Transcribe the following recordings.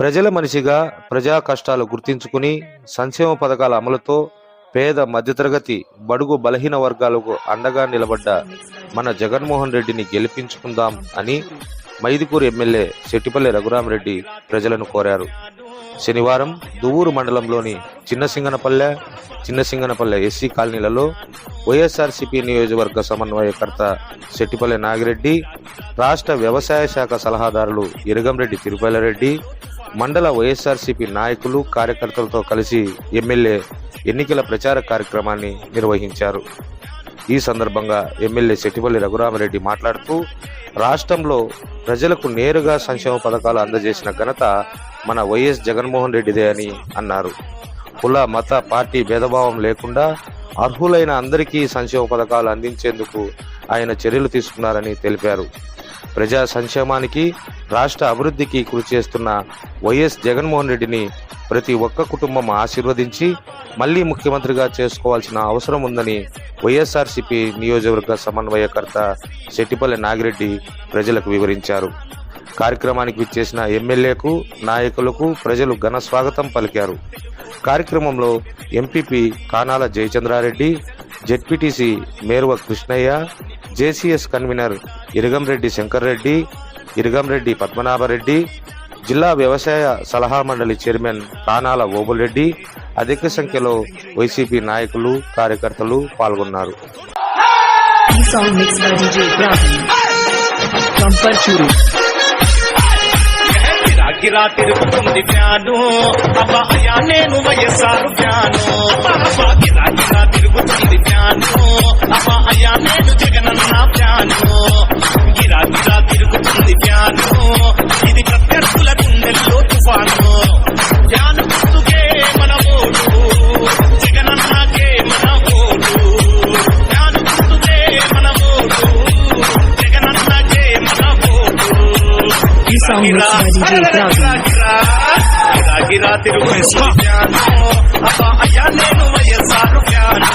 ప్రజల మనిషిగా ప్రజా కష్టాలు గుర్తించుకుని సంక్షేమ పథకాల అమలుతో పేద మధ్యతరగతి బడుగు బలహీన వర్గాలకు అండగా నిలబడ్డ మన జగన్మోహన్ రెడ్డిని గెలిపించుకుందాం అని మైదుకూరు ఎమ్మెల్యే శెట్టిపల్లి రఘురామరెడ్డి ప్రజలను కోరారు. శనివారం దువ్వూరు మండలంలోని చిన్నసింగనపల్లె చిన్నసింగనపల్లె ఎస్సీ కాలనీలలో వైఎస్ఆర్సీపీ నియోజకవర్గ సమన్వయకర్త శెట్టిపల్లె నాగిరెడ్డి రాష్ట్ర వ్యవసాయ శాఖ సలహాదారులు ఇరగంరెడ్డి తిరుపతిరెడ్డి మండల వైఎస్ఆర్సీపీ నాయకులు కార్యకర్తలతో కలిసి ఎమ్మెల్యే ఎన్నికల ప్రచార కార్యక్రమాన్ని నిర్వహించారు. ఈ సందర్భంగా ఎమ్మెల్యే శెట్టిపల్లి రఘురామరెడ్డి మాట్లాడుతూ రాష్ట్రంలో ప్రజలకు నేరుగా సంక్షేమ పథకాలు అందజేసిన ఘనత మన వైఎస్ జగన్మోహన్ రెడ్డిదే అని అన్నారు. కుల మత పార్టీ భేదభావం లేకుండా అర్హులైన అందరికీ సంక్షేమ పథకాలు అందించేందుకు ఆయన చర్యలు తీసుకున్నారని తెలిపారు. ప్రజా సంక్షేమానికి రాష్ట్ర అభివృద్ధికి కృషి చేస్తున్న వైఎస్ జగన్మోహన్ రెడ్డిని ప్రతి ఒక్క కుటుంబం ఆశీర్వదించి మళ్ళీ ముఖ్యమంత్రిగా చేసుకోవాల్సిన అవసరం ఉందని వైఎస్ఆర్సీపీ నియోజకవర్గ సమన్వయకర్త శెట్టిపల్లి నాగిరెడ్డి ప్రజలకు వివరించారు. కార్యక్రమానికి విచ్చేసిన ఎమ్మెల్యేకు నాయకులకు ప్రజలు ఘన స్వాగతం పలికారు. కార్యక్రమంలో MPP Kanala Jayachandrareddy ZPTC Meruva Krishnaiah JCS convenor Iragamreddy Shankarreddy Iragamreddy Padmanabhareddy జిల్లా వ్యవసాయ సలహా మండలి చైర్మన్ కానాల ఓబులరెడ్డి అధిక సంఖ్యలో వైసీపీ నాయకులు కార్యకర్తలు పాల్గొన్నారు. ఈ సాంగ్ తిరుగుతుంది ఫ్యాను. అబ్బా అయ్యా నేను వైఎస్ఆర్ ఫ్యాను. అబ్బా గిరా గిరా ఈ song mix by DJ Ibrahim గిరా తిరుగుతుంది ఫ్యాను అబ్బా అయ్యా నేను వైఎస్ఆర్ ఫ్యాను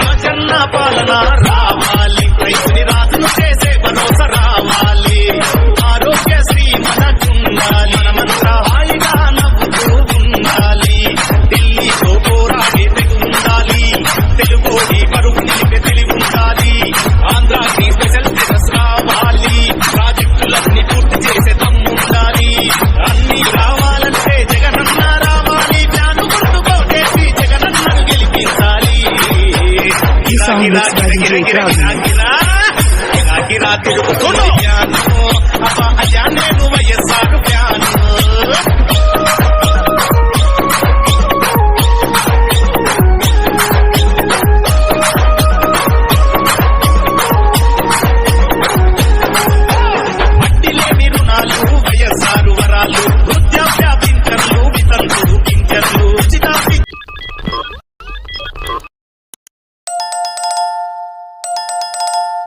రాజన్న పాలన sound mixed by DJ Krause.